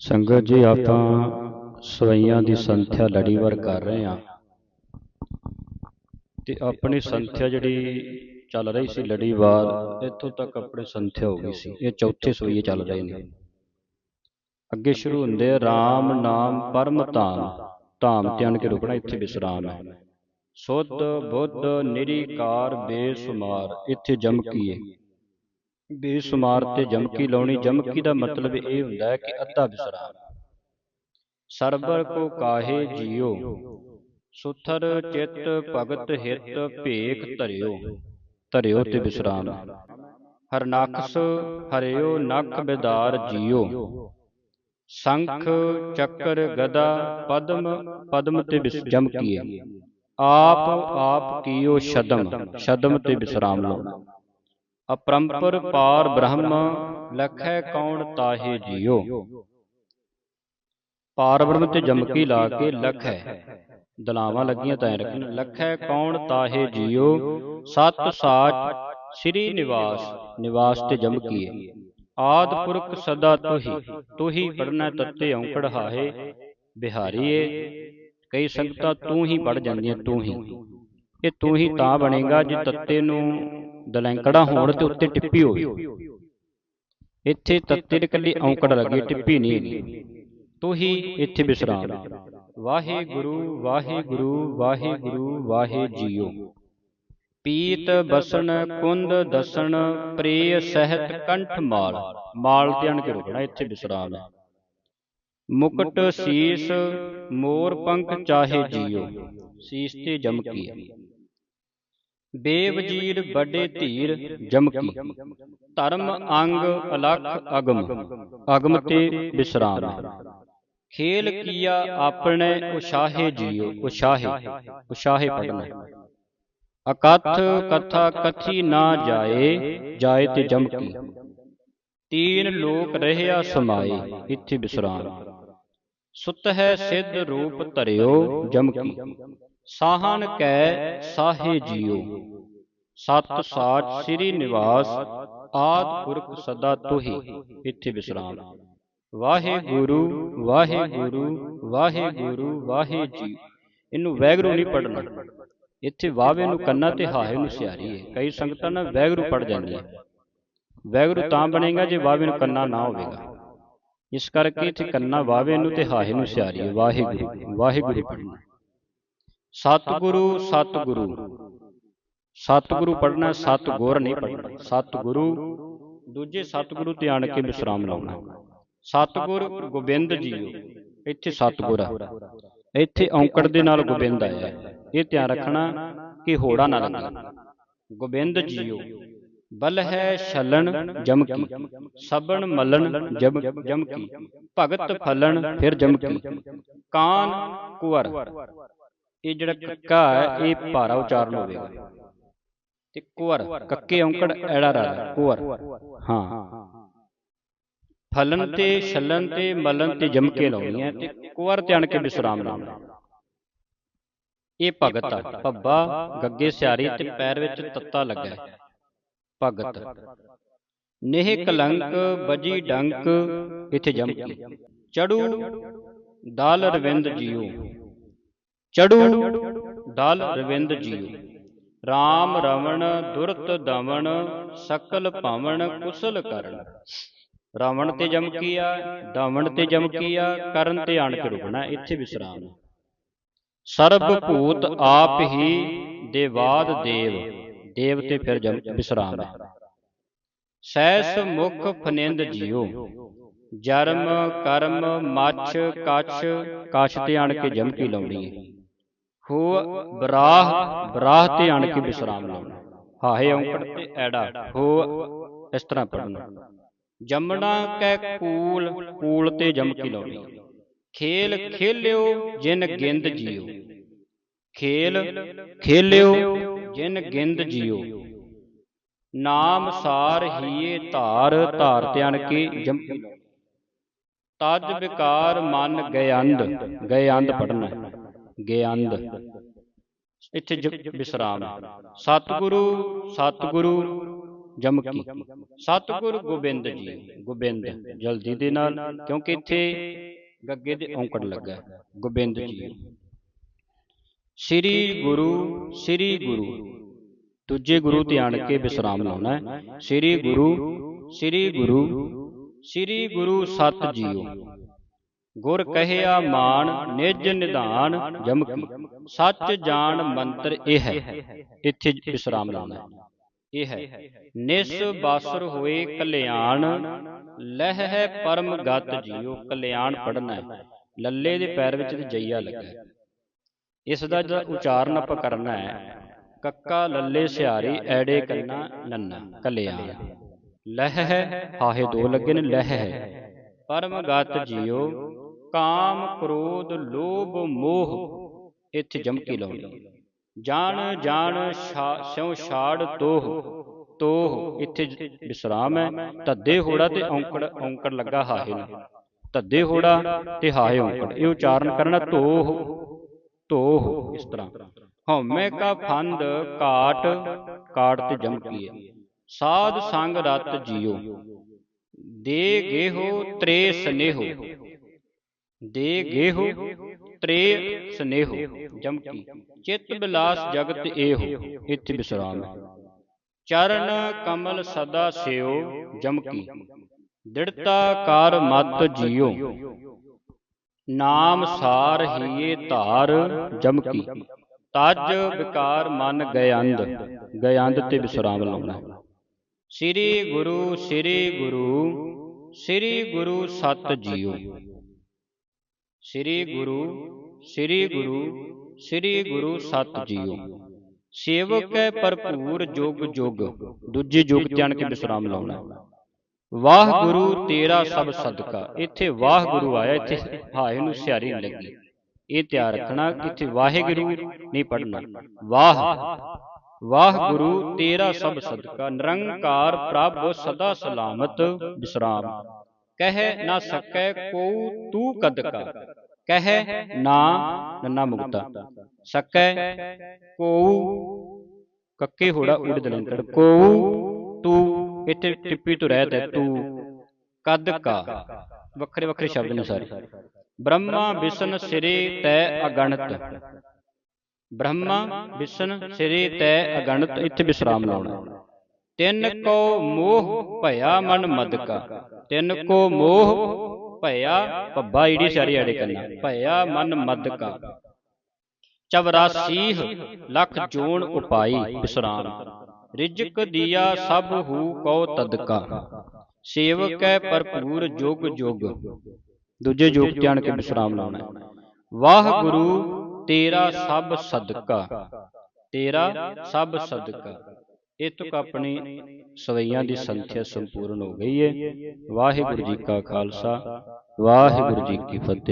ਸੰਗਤ ਜੀ, ਆਪਾਂ ਸਵਈਆਂ ਦੀ ਸੰਥਿਆ ਲੜੀਵਾਰ ਕਰ ਰਹੇ ਹਾਂ। ਤੇ ਆਪਣੀ ਸੰਥਿਆ ਜਿਹੜੀ ਚੱਲ ਰਹੀ ਸੀ ਲੜੀਵਾਰ, ਇੱਥੋਂ ਤੱਕ ਆਪਣੇ ਸੰਥਿਆ ਹੋ ਗਈ ਸੀ। ਇਹ ਚੌਥੇ ਸਵਈਏ ਚੱਲ ਰਹੇ ਨੇ। ਅੱਗੇ ਸ਼ੁਰੂ ਹੁੰਦੇ ਆ RAM ਨਾਮ ਪਰਮ ਧਾਮ। ਧਾਮ ਤੇ ਆਣ ਕੇ ਰੁਕਣਾ, ਇੱਥੇ ਵਿਸਰਾਮ ਹੈ। ਸੁੱਧ ਬੁੱਧ ਨਿਰੀਕਾਰ ਬੇਸੁਮਾਰ, ਇੱਥੇ ਜਮਕੀਏ ਬੇਸ਼ੁਮਾਰ ਤੇ ਜਮਕੀ ਲਾਉਣੀ। ਜਮਕੀ ਦਾ ਮਤਲਬ ਇਹ ਹੁੰਦਾ ਹੈ ਕਿ ਅੱਧਾ ਵਿਸਰਾਮ। ਸਰਬਰ ਕੋ ਕਾਹੇ ਜਿਉ ਸੁਥਰ ਚਿੱਤ ਭਗਤ ਹਿਤ ਭੇਖ ਧਰਿਓ ਧਰਿਓ ਤੇ ਵਿਸਰਾਮ। ਹਰਨਖਸ ਹਰਿਓ, ਨਖ ਬਿਦਾਰ ਜਿਉ ਸੰਖ ਚੱਕਰ ਗਦਾ ਪਦਮ ਪਦਮ ਤੇ ਵਿਸ- ਜਮਕੀਏ। ਆਪ ਆਪ ਕੀਓ ਸ਼ਦਮ ਸ਼ਦਮ ਤੇ ਵਿਸਰਾਮ ਲਾਉਣਾ। ਅਪਰੰਪਰ ਪਾਰ ਬ੍ਰਹਮ ਲਖੈ ਕੌਣ ਤਾਹੇ ਜਿਉ ਪਾਰ ਬ੍ਰਹਮ ਤੇ ਜਮਕੀ ਲਾ ਕੇ ਲਖੈ। ਦਲਾਵਾਂ ਲੱਗੀਆਂ ਤਾਂ ਰੱਖਣ ਲਖੈ ਕੌਣ ਤਾਹੇ ਜਿਉ ਸਤ ਸਾਚ ਸ੍ਰੀ ਨਿਵਾਸ। ਨਿਵਾਸ। ਤੇ ਜਮਕੀਏ ਆਦ ਪੁਰਖ ਸਦਾ ਤੁਹੀ। ਤੁਹੀ ਪੜਨਾ ਤੱਤੇ ਔਂਕੜ ਹਾਹੇ। ਬਿਹਾਰੀਏ ਕਈ ਸੰਗਤਾਂ ਤੂੰ ਹੀ ਪੜ ਜਾਂਦੀਆਂ ਤੂੰ ਹੀ। ਇਹ ਤੂੰ ਹੀ ਤਾਂ ਬਣੇਗਾ ਜੇ ਤੱਤੇ ਨੂੰ ਦਲੈਂਕੜਾ ਹੋਣ ਤੇ ਉੱਤੇ ਟਿੱਪੀ ਹੋਵੇ ਇੱਥੇ ਤੱਤੇ ਦੇ ਕੱਲੀ ਔਂਕੜ ਲੱਗੀ ਟਿੱਪੀ ਨਹੀਂ। ਤੂੰ ਹੀ ਇੱਥੇ ਵਿਸਰਾਮ। ਵਾਹਿਗੁਰੂ ਵਾਹਿਗੁਰੂ ਵਾਹਿਗੁਰੂ ਵਾਹਿ ਜੀਓ ਪੀਤ ਬਸਣ ਕੁੰਦ ਦਸਣ ਪ੍ਰਿਯ ਸਹਿਤ ਕੰਠ ਮਾਲ। ਮਾਲ ਤੇ ਅਣ ਕੇ ਰੁਕਣਾ ਇੱਥੇ ਵਿਸਰਾਮ ਹੈ। ਮੁਕਟ ਸੀਸ ਮੋਰ ਪੰਖ ਚਾਹੇ ਜੀਓ। ਸੀਸ ਤੇ ਜਮਕੀ ਬੇਵਜੀਰ ਵੱਡੇ ਧੀਰ ਜਮਕੀ। ਧਰਮ ਅੰਗ ਅਲਖ ਅਗਮ। ਅਗਮ। ਤੇ ਵਿਸਰਾਮ। ਖੇਲ ਕੀਆ ਆਪਣੇ ਉਸ਼ਾਹੇ ਜੀਓ ਉਸ਼ਾਹੇ ਉਸ਼ਾਹੇ ਪੜਨਾ ਅਕਥ ਕਥਾ ਕਥੀ ਨਾ ਜਾਏ ਜਾਏ ਤੇ ਜਮਕੀ। ਤੀਨ ਲੋਕ ਰਹਿਆ ਸਮਾਏ ਇੱਥੇ ਵਿਸਰਾਮ। ਸੁਤ ਹੈ ਸਿੱਧ ਰੂਪ ਧਰਿਓ ਜਮਕੀ। ਸਾਹਨ ਕੈ ਸਾਹੇ ਜੀਓ। ਸਤ ਸਾਚ ਸ੍ਰੀ ਨਿਵਾਸ ਆਦ ਪੁਰਖ ਸਦਾ ਤੁਹੀ। ਇੱਥੇ ਵਿਸਰਾਮ। ਵਾਹਿਗੁਰੂ ਵਾਹਿਗੁਰੂ ਵਾਹਿਗੁਰੂ ਵਾਹਿ ਜੀ। ਇਹਨੂੰ ਵੈਗਰੂ ਨਹੀਂ ਪੜਨਾ ਇੱਥੇ ਵਾਵੇ ਨੂੰ ਕੰਨਾ ਤੇ ਹਾਹੇ ਨੂੰ ਸਿਆਰੀ ਹੈ ਕਈ ਸੰਗਤਾਂ ਨਾਲ ਵੈਗਰੂ ਪੜ ਜਾਂਦੀਆਂ। ਵੈਗਰੂ ਤਾਂ ਬਣੇਗਾ ਜੇ ਵਾਵੇ ਨੂੰ ਕੰਨਾ ਨਾ ਹੋਵੇਗਾ। ਇਸ ਕਰਕੇ ਇੱਥੇ ਕੰਨਾ ਵਾਵੇ ਨੂੰ ਤੇ ਹਾਹੇ ਨੂੰ ਸਿਆਰੀ ਹੈ ਵਾਹਿਗੁਰੂ। ਵਾਹਿਗੁਰੂ ਪੜਨਾ ਸਤਿਗੁਰੂ ਸਤਿਗੁਰੂ ਸਤਿਗੁਰੂ। ਪੜਨਾ ਸਤਿਗੁਰ ਨਹੀਂ ਪੜਨਾ ਸਤਿਗੁਰੂ ਦੂਜੇ ਸਤਿਗੁਰੂ ਤੇ ਆਣ ਕੇ ਵਿਸਰਾਮ ਲਾਉਣਾ। ਸਤਿਗੁਰ ਗੋਬਿੰਦ ਜੀਓ। ਇੱਥੇ ਸਤਿਗੁਰ ਆ। ਇੱਥੇ ਔਂਕੜ ਦੇ ਨਾਲ ਗੋਬਿੰਦ ਆਇਆ। ਇਹ ਧਿਆਨ ਰੱਖਣਾ ਕਿ ਹੋੜਾ ਨਾ ਲੱਗੇ। ਗੋਬਿੰਦ ਜੀਓ। ਬਲ ਹੈ ਛਲਣ ਜਮਕੀ ਸਬਣ ਮਲਣ ਜਮ ਜਮਕੀ ਭਗਤ ਫਲਣ ਫਿਰ ਜਮਕੀ ਕਾਨ ਕੁਵਰ। ਇਹ ਜਿਹੜਾ ਕੱਕਾ ਹੈ ਇਹ ਭਾਰਾ ਉਚਾਰਨ ਹੋਵੇਗਾ। ਤੇ ਕੁਵਰ ਕੱਕੇ ਔਂਕੜ ਐੜਾ ਰਾ ਕੁਵਰ। ਹਾਂ। ਫਲਨ ਤੇ ਛਲਨ ਤੇ ਮਲਨ ਤੇ ਜਮਕੇ ਲਾਉਣੀਆਂ ਤੇ ਕੁਵਰ ਤੇ ਆਣ ਕੇ ਵਿਸਰਾਮ ਲਾਉਣਾ। ਇਹ ਭਗਤ ਆ ਭੱਬਾ ਗੱਗੇ ਸਿਆਰੀ ਤੇ ਪੈਰ ਵਿੱਚ ਤੱਤਾ ਲੱਗਾ ਹੈ। ਭਗਤ। ਨੇਹ ਕਲੰਕ ਬਜੀ ਡੰਕ ਇਥੇ ਜਮਕੀ ਚੜੂ ਦਲ ਰਵਿੰਦ ਜੀਓ। ਚੜੂ ਦਲ ਰਵਿੰਦ ਜੀਓ RAM ਰਵਣ ਦੁਰਤ ਦਮਨ ਸਕਲ ਭਵਨ ਕੁਸਲ ਕਰਨ। ਰਾਵਣ ਤੇ ਜਮਕੀਆ ਦਮਨ ਤੇ ਜਮਕੀਆ ਕਰਨ ਤੇ ਆਣ ਕੇ ਰੁਕਣਾ, ਇੱਥੇ ਵਿਸਰਾਮ। ਸਰਬ ਭੂਤ ਆਪ ਹੀ ਦੇਵਾਦ ਦੇਵ ਦੇਵ ਤੇ ਫਿਰ ਜਮ ਵਿਸਰਾਮ। ਸੈਸ ਮੁਖ ਫਨਿੰਦ ਜਿਉ ਜਰਮ ਕਰਮ ਮੱਛ ਕਛ ਕਛ ਤੇ ਆਣ ਕੇ ਜਮਕੀ ਲਾਉਣੀ ਹੈ ਖੋ ਬਰਾਹ ਬਰਾਹ ਤੇ ਆਣ ਕੇ ਵਿਸਰਾਮ ਲਾਉਣਾ। ਹਾਹੇ ਔਂਕੜ ਤੇ ਐੜਾ। ਹੋ ਇਸ ਤਰ੍ਹਾਂ ਪੜਨਾ ਜੰਮਣਾ ਕੈ ਕੂਲ ਕੂਲ ਤੇ ਜਮਕੀ ਲਾਉਣੀ। ਖੇਲ ਖੇਲਿਓ, ਜਿਨ ਗਿੰਦ ਜਿਉ ਖੇਲ ਖੇਲਿਓ, ਜਿਨ ਗਿੰਦ ਜਿਉ ਨਾਮ ਸਾਰ ਹੀਏ ਧਾਰ ਧਾਰ ਧਿਆਨ ਕੇ ਜਮਕੀ ਤਜ ਵਿਕਾਰ ਮਨ ਗਇਆੰਦ ਗਇਆੰਦ ਪੜਨਾ ਗਇਆੰਦ ਇੱਥੇ ਵਿਸਰਾਮ। ਸਤਿਗੁਰੂ ਸਤਿਗੁਰੂ, ਜਮਕੀ। ਸਤਿਗੁਰ ਗੋਬਿੰਦ ਜੀ, ਗੋਬਿੰਦ, ਜਲਦੀ ਦੇ ਨਾਲ, ਕਿਉਂਕਿ ਇੱਥੇ ਗੱਗੇ ਦੇ ਔਂਕੜ ਲੱਗਾ ਗੋਬਿੰਦ ਜੀ। ਸ੍ਰੀ ਗੁਰੂ ਸ੍ਰੀ ਗੁਰੂ। ਦੂਜੇ ਗੁਰੂ ਤੇ ਆਣ ਕੇ ਵਿਸਰਾਮ ਲਾਉਣਾ ਹੈ। ਸ੍ਰੀ ਗੁਰੂ ਸ੍ਰੀ ਗੁਰੂ ਸ੍ਰੀ ਗੁਰੂ ਸਤ ਜੀਓ ਗੁਰ ਕਹਿਆ ਮਾਨ ਨਿਜ ਨਿਧਾਨ ਜਮਕੀ ਸੱਚ ਜਾਣ ਮੰਤਰ ਇਹ ਹੈ। ਇੱਥੇ ਵਿਸਰਾਮ ਲਾਉਣਾ ਇਹ ਹੈ। ਨਿਸ ਬਾਸਰ ਹੋਏ ਕਲਿਆਣ ਲਹਿ ਹੈ ਪਰਮ ਗਤ ਜੀਓ ਕਲਿਆਣ ਪੜਨਾ ਹੈ। ਲੱਲੇ ਦੇ ਪੈਰ ਵਿੱਚ ਤੇ ਜਈਆ ਲੱਗਾ ਇਸ ਦਾ ਜਿਹੜਾ ਉਚਾਰਨ ਆਪਾਂ ਕਰਨਾ ਹੈ। ਕੱਕਾ ਲੱਲੇ ਸਿਹਾਰੀ ਐੜੇ ਕੰਨਾ ਨੰਨਾ ਕਲਿਆਣ। ਲਹਿ ਹੈ ਹਾਹੇ ਦੋ ਲੱਗੇ ਨੇ ਲਹਿ ਹੈ। ਪਰਮ ਗਤ ਜੀਓ ਕਾਮ ਕ੍ਰੋਧ ਲੋਭ ਮੋਹ, ਇੱਥੇ ਜਮਕੀ ਲਾਉਣੀ। ਜਾਣ ਜਾਣ ਸਿਉ ਛਾੜ ਤੋਹ ਤੋਹ, ਇੱਥੇ ਵਿਸਰਾਮ ਹੈ। ਧੱਦੇ ਹੋੜਾ ਤੇ ਔਂਕੜ ਔਂਕੜ ਲੱਗਾ ਹਾਹੇ ਨੂੰ। ਧੱਦੇ ਹੋੜਾ ਤੇ ਹਾਹੇ ਔਂਕੜ, ਇਹ ਉਚਾਰਨ ਕਰਨਾ ਤੋਹ। ਤੋਹ, ਇਸ ਤਰ੍ਹਾਂ। ਹਉਮੈ ਕਾ ਫੰਦ ਕਾਟ ਕਾਟ ਤੇ ਜਮਕੀ ਹੈ। ਸਾਧ ਸੰਗ ਰਤ ਜੀਓ। ਦੇ ਗੇਹੋ ਤ੍ਰੇ ਸਨੇਹੋ ਦੇ ਗੇਹੋ ਤ੍ਰੇ ਸਨੇਹੋ ਜਮਕੀ ਚਿਤ ਬਿਲਾਸ ਜਗਤ ਏਹੋ ਇੱਥੇ ਵਿਸਰਾਮ ਹੈ ਚਰਨ ਕਮਲ ਸਦਾ ਸਿਓ ਜਮਕੀ ਦਿੜਤਾ ਕਾਰ ਮਤ ਜੀਓ। ਨਾਮ ਸਾਰ ਹੀਏ ਧਾਰ ਜਮਕੀ ਤਜ ਵਿਕਾਰ ਮਨ ਗਇੰਦ ਗਇੰਦ ਤੇ ਵਿਸਰਾਮ ਲਾਉਣਾ। ਸ੍ਰੀ ਗੁਰੂ ਸ੍ਰੀ ਗੁਰੂ ਸ੍ਰੀ ਗੁਰੂ ਸਤ ਜੀਓ। ਸ੍ਰੀ ਗੁਰੂ ਸ੍ਰੀ ਗੁਰੂ ਸ੍ਰੀ ਗੁਰੂ ਸਤ ਜੀਓ। ਸੇਵਕ ਹੈ ਭਰਪੂਰ ਜੁਗ ਜੁਗ। ਦੂਜੇ ਜੁਗ ਜਾਣ ਕੇ ਵਿਸਰਾਮ ਲਾਉਣਾ। ਵਾਹਿਗੁਰੂ ਤੇਰਾ ਸਭ ਸਦਕਾ। ਇੱਥੇ ਵਾਹਿਗੁਰੂ ਆਇਆ ਇੱਥੇ ਹਾਏ ਨੂੰ ਸਿਆਰੀ ਨਹੀਂ ਲੱਗੀ ਇਹ ਧਿਆਨ ਰੱਖਣਾ ਇੱਥੇ ਵਾਹਿਗੁਰੂ ਨਹੀਂ ਪੜਨਾ ਵਾਹ। ਵਾਹਿਗੁਰੂ ਤੇਰਾ ਸਭ ਸਦਕਾ। ਨਿਰੰਕਾਰ ਪ੍ਰਭ ਸਦਾ ਸਲਾਮਤ ਵਿਸਰਾਮ। ਕਹਿ ਨਾ ਸਕੈ ਕੋ ਤੂੰ ਕਦਕਾ ਕਹਿ ਨਾ ਨੰਨਾ ਮੁਕਤਾ। ਸਕੈ ਕੋ ਕੱਕੇ ਹੋੜਾ ਉੜ ਦਲੰਤੜ ਕੋ ਤੂੰ ਇੱਥੇ ਟਿੱਪੀ ਤੋਂ ਰਹਿਤ ਹੈ ਤੂੰ। ਕਦ ਕਾ। ਵੱਖਰੇ ਵੱਖਰੇ ਸ਼ਬਦ ਨੇ ਸਾਰੇ। ਬ੍ਰਹਮਾ ਵਿਸ਼ਨ ਸਿਰੇ ਤੈ ਅਗਣਤ। ਬ੍ਰਹਮਾ ਵਿਸ਼ਨ ਸਿਰੇ ਤੈ ਅਗਣਤ। ਇੱਥੇ ਵਿਸਰਾਮ ਲਾਉਣਾ। ਤਿੰਨ ਕੋ ਮੋਹ ਭਇਆ ਮਨ ਮਦਕਾ। ਤਿੰਨ ਕੋ ਮੋਹ ਭਇਆ ਪੱਬਾ ਈੜੀ ਸਾਰੀ ਆੜੇ ਕਰਨਾ ਭਇਆ ਮਨ ਮਦਕਾ। 84 ਲੱਖ ਜੋਨ ਉਪਾਈ ਵਿਸਰਾਮ ਰਿਜਕ ਦੀਆ ਸਭ ਹੂ ਕਉ ਤਦਕਾ। ਸੇਵਕ ਭਰਪੂਰ ਜੁਗ ਜੁਗ ਦੂਜੇ ਜੁਗ ਜਾਣ ਕੇ ਵਿਸਰਾਮ ਲਾਉਣਾ। ਹੈ। ਵਾਹਿਗੁਰੂ ਤੇਰਾ ਸਭ ਸਦਕਾ। ਤੇਰਾ ਸਭ ਸਦਕਾ। ਇਹ ਤੁਕ ਆਪਣੀ ਸਵਈਆਂ ਦੀ ਸੰਥਿਆ ਸੰਪੂਰਨ ਹੋ ਗਈ ਹੈ ਵਾਹਿਗੁਰੂ ਜੀ ਕਾ ਖਾਲਸਾ, ਵਾਹਿਗੁਰੂ ਜੀ ਕੀ ਫਤਿਹ।